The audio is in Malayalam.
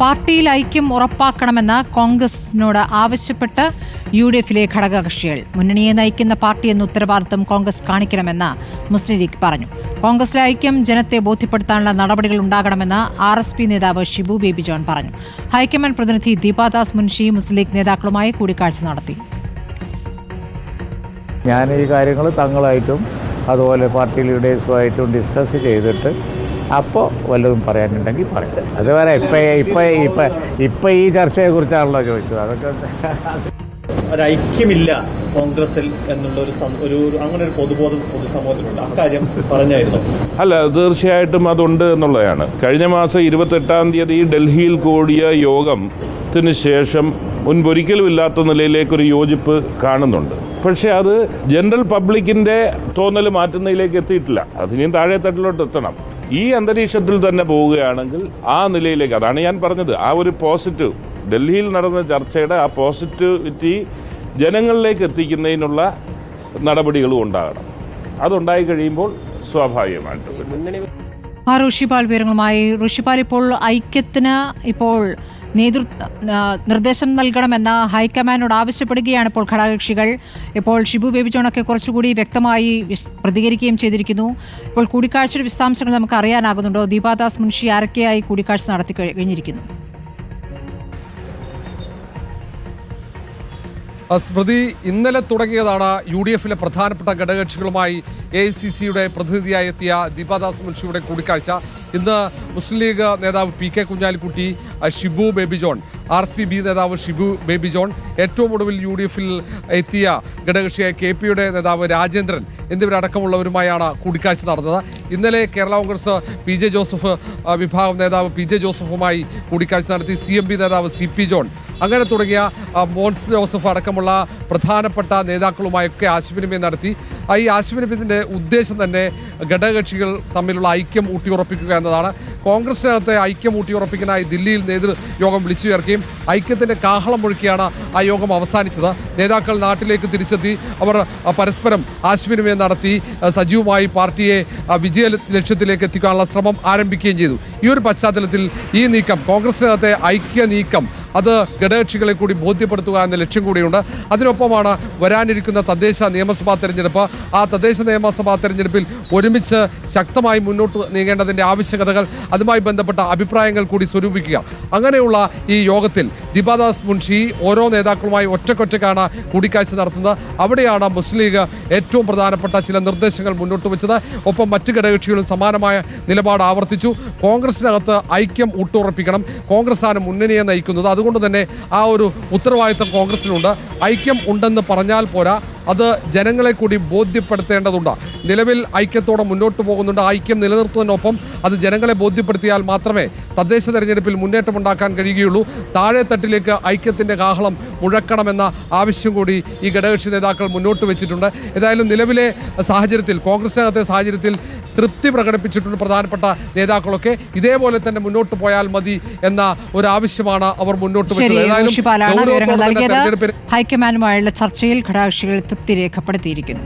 പാർട്ടിയിൽ ഐക്യം ഉറപ്പാക്കണമെന്ന് കോൺഗ്രസിനോട് ആവശ്യപ്പെട്ട് യു ഡി എഫിലെ ഘടകകക്ഷികൾ. മുന്നണിയെ നയിക്കുന്ന പാർട്ടി എന്ന ഉത്തരവാദിത്തം കോൺഗ്രസ് കാണിക്കണമെന്ന് മുസ്ലിം ലീഗ് പറഞ്ഞു. കോൺഗ്രസിലെ ഐക്യം ജനത്തെ ബോധ്യപ്പെടുത്താനുള്ള നടപടികൾ ഉണ്ടാകണമെന്ന് ആർ എസ് പി നേതാവ് ഷിബു ബേബി ജോൺ പറഞ്ഞു. ഹൈക്കമാൻഡ് പ്രതിനിധി ദീപാദാസ് മുൻഷി മുസ്ലിം ലീഗ് നേതാക്കളുമായി കൂടിക്കാഴ്ച നടത്തി. ഞാൻ ഈ കാര്യങ്ങൾ തങ്ങളായിട്ടും അതുപോലെ പാർട്ടി ലീഡേഴ്സുമായിട്ടും ഡിസ്കസ് ചെയ്തിട്ട് അപ്പോൾ വല്ലതും പറയാനുണ്ടെങ്കിൽ പറയാം അതുപോലെ ഇപ്പം ഇപ്പം ഇപ്പം ഇപ്പം ഈ ചർച്ചയെക്കുറിച്ചാണല്ലോ ചോദിച്ചത്. അതൊക്കെ ഒരൈക്യമില്ല കോൺഗ്രസിൽ എന്നുള്ള ഒരു ഒരു അങ്ങനെ ഒരു പൊതുബോധം പൊതുസമൂഹത്തിലുണ്ട്. കാര്യം പറഞ്ഞായിരുന്നു. അല്ല തീർച്ചയായിട്ടും അതുണ്ട് എന്നുള്ളതാണ്. കഴിഞ്ഞ മാസം ഇരുപത്തെട്ടാം തീയതി ഡൽഹിയിൽ കൂടിയ യോഗത്തിന് ശേഷം മുൻപൊരിക്കലും ഇല്ലാത്ത നിലയിലേക്കൊരു യോജിപ്പ് കാണുന്നുണ്ട്. പക്ഷേ അത് ജനറൽ പബ്ലിക്കിന്റെ തോന്നൽ മാറ്റുന്നതിലേക്ക് എത്തിയിട്ടില്ല. അതിനെയും താഴെ തട്ടിലോട്ട് എത്തണം ഈ അന്തരീക്ഷത്തിൽ തന്നെ പോവുകയാണെങ്കിൽ ആ നിലയിലേക്ക് അതാണ് ഞാൻ പറഞ്ഞത് ആ ഒരു പോസിറ്റീവ് ഡൽഹിയിൽ നടന്ന ചർച്ചയുടെ ആ പോസിറ്റിവിറ്റി ജനങ്ങളിലേക്ക് എത്തിക്കുന്നതിനുള്ള നടപടികളും ഉണ്ടാകണം. അതുണ്ടായി കഴിയുമ്പോൾ സ്വാഭാവികമായിട്ടും. ആ ഋഷിപാൽ വിവരങ്ങളുമായി. ഋഷിപാൽ ഇപ്പോൾ ഐക്യത്തിന് ഇപ്പോൾ ആ, നിർദ്ദേശം നൽകണമെന്ന് ഹൈക്കമാൻഡിനോട് ആവശ്യപ്പെടുകയാണ് ഇപ്പോൾ ഘടകകക്ഷികൾ. ഇപ്പോൾ ഷിബു ബേബി ജോണൊക്കെ കുറച്ചുകൂടി വ്യക്തമായി പ്രതികരിക്കുകയും ചെയ്തിരിക്കുന്നു. ഇപ്പോൾ കൂടിക്കാഴ്ചയുടെ വിശദാംശങ്ങൾ നമുക്ക് അറിയാനാകുന്നുണ്ടോ. ദീപാദാസ് മുൻഷി ആരൊക്കെയായി കൂടിക്കാഴ്ച നടത്തി കഴിഞ്ഞിരിക്കുന്നു? സ്മൃതി ഇന്നലെ തുടങ്ങിയതാണ് യു ഡി എഫിലെ പ്രധാനപ്പെട്ട ഘടകകക്ഷികളുമായി എ ഐ സി സിയുടെ പ്രതിനിധിയായി എത്തിയ ദീപാദാസ് മുൻഷിയുടെ കൂടിക്കാഴ്ച. ഇന്ന് മുസ്ലിം ലീഗ് നേതാവ് P K Kunhalikutty Shibu Baby John R S P B നേതാവ് ഷിബു ബേബി ജോൺ ഏറ്റവും ഒടുവിൽ യു ഡി എഫിൽ എത്തിയ ഘടകകക്ഷിയായ കെ പിയുടെ നേതാവ് രാജേന്ദ്രൻ എന്നിവരടക്കമുള്ളവരുമായാണ് കൂടിക്കാഴ്ച നടന്നത്. ഇന്നലെ കേരള കോൺഗ്രസ് പി ജെ ജോസഫ് വിഭാഗം നേതാവ് പി ജെ ജോസഫുമായി കൂടിക്കാഴ്ച നടത്തി. സി എം പി നേതാവ് സി പി ജോൺ അങ്ങനെ തുടങ്ങിയ മോൻസ് ജോസഫ് അടക്കമുള്ള പ്രധാനപ്പെട്ട നേതാക്കളുമായൊക്കെ ആശയവിനിമയം നടത്തി. ഈ ആശയവിനിമയത്തിന്റെ ഉദ്ദേശം തന്നെ ഘടകകക്ഷികൾ തമ്മിലുള്ള ഐക്യം ഊട്ടിയുറപ്പിക്കുക എന്നതാണ്. കോൺഗ്രസിനകത്തെ ഐക്യം ഊട്ടിയുറപ്പിക്കാനായി ദില്ലിയിൽ നേതൃയോഗം വിളിച്ചു ചേർക്കുകയും ഐക്യത്തിന്റെ കാഹളം മുഴുക്കിയാണ് ആ യോഗം അവസാനിച്ചത്. നേതാക്കൾ നാട്ടിലേക്ക് തിരിച്ചെത്തി അവർ പരസ്പരം ആശയവിനിമയം നടത്തി സജീവമായി പാർട്ടിയെ വിജയ ലക്ഷ്യത്തിലേക്ക് എത്തിക്കാനുള്ള ശ്രമം ആരംഭിക്കുകയും ചെയ്തു. ഈ ഒരു പശ്ചാത്തലത്തിൽ ഈ നീക്കം കോൺഗ്രസിനകത്തെ ഐക്യ നീക്കം അത് ഘടകകക്ഷികളെ കൂടി ബോധ്യപ്പെടുത്തുക എന്ന ലക്ഷ്യം കൂടിയുണ്ട്. അതിനൊപ്പമാണ് വരാനിരിക്കുന്ന തദ്ദേശ നിയമസഭാ തെരഞ്ഞെടുപ്പ്. ആ തദ്ദേശ നിയമസഭാ തെരഞ്ഞെടുപ്പിൽ ഒരുമിച്ച് ശക്തമായി മുന്നോട്ട് നീങ്ങേണ്ടതിന്റെ ആവശ്യകതകൾ അതുമായി ബന്ധപ്പെട്ട അഭിപ്രായങ്ങൾ കൂടി സ്വരൂപിക്കുക. അങ്ങനെയുള്ള ഈ യോഗത്തിൽ ദീപാദാസ് മുൻഷി ഓരോ നേതാക്കളുമായി ഒറ്റക്കൊറ്റക്കാണ് കൂടിക്കാഴ്ച നടത്തുന്നത്. അവിടെയാണ് മുസ്ലിം ലീഗ് ഏറ്റവും പ്രധാനപ്പെട്ട ചില നിർദ്ദേശങ്ങൾ മുന്നോട്ട് വെച്ചത്. ഒപ്പം മറ്റ് ഘടകകക്ഷികളും സമാനമായ നിലപാട് ആവർത്തിച്ചു. കോൺഗ്രസിനകത്ത് ഐക്യം ഊട്ടുറപ്പിക്കണം. കോൺഗ്രസ് ആണ് മുന്നണിയെ നയിക്കുന്നത്. അതുകൊണ്ട് തന്നെ ആ ഒരു ഉത്തരവാദിത്തം കോൺഗ്രസിനുണ്ട്. ഐക്യം ഉണ്ടെന്ന് പറഞ്ഞാൽ പോരാ. അത് ജനങ്ങളെ കൂടി ബോധ്യപ്പെടുത്തേണ്ടതുണ്ട്. നിലവിൽ ഐക്യത്തോടെ മുന്നോട്ട് പോകുന്നുണ്ട്. ഐക്യം നിലനിർത്തുന്നതിനൊപ്പം അത് ജനങ്ങളെ ബോധ്യപ്പെടുത്തിയാൽ മാത്രമേ തദ്ദേശ തെരഞ്ഞെടുപ്പിൽ മുന്നേറ്റമുണ്ടാക്കാൻ കഴിയുകയുള്ളൂ. താഴെ തട്ടിലേക്ക് ഐക്യത്തിന്റെ കാഹളം മുഴക്കണമെന്ന ആവശ്യം കൂടി ഈ ഘടകകക്ഷി നേതാക്കൾ മുന്നോട്ട് വെച്ചിട്ടുണ്ട്. ഏതായാലും നിലവിലെ സാഹചര്യത്തിൽ കോൺഗ്രസിനകത്തെ സാഹചര്യത്തിൽ തൃപ്തി പ്രകടിപ്പിച്ചിട്ടുണ്ട് പ്രധാനപ്പെട്ട നേതാക്കളൊക്കെ. ഇതേപോലെ തന്നെ മുന്നോട്ട് പോയാൽ മതി എന്ന ഒരു ആവശ്യമാണ് അവർ മുന്നോട്ട് വെച്ചത്. ഹൈക്കമാൻഡുമായുള്ള ചർച്ചയിൽ ഘടകകക്ഷികൾ തൃപ്തി രേഖപ്പെടുത്തിയിരിക്കുന്നു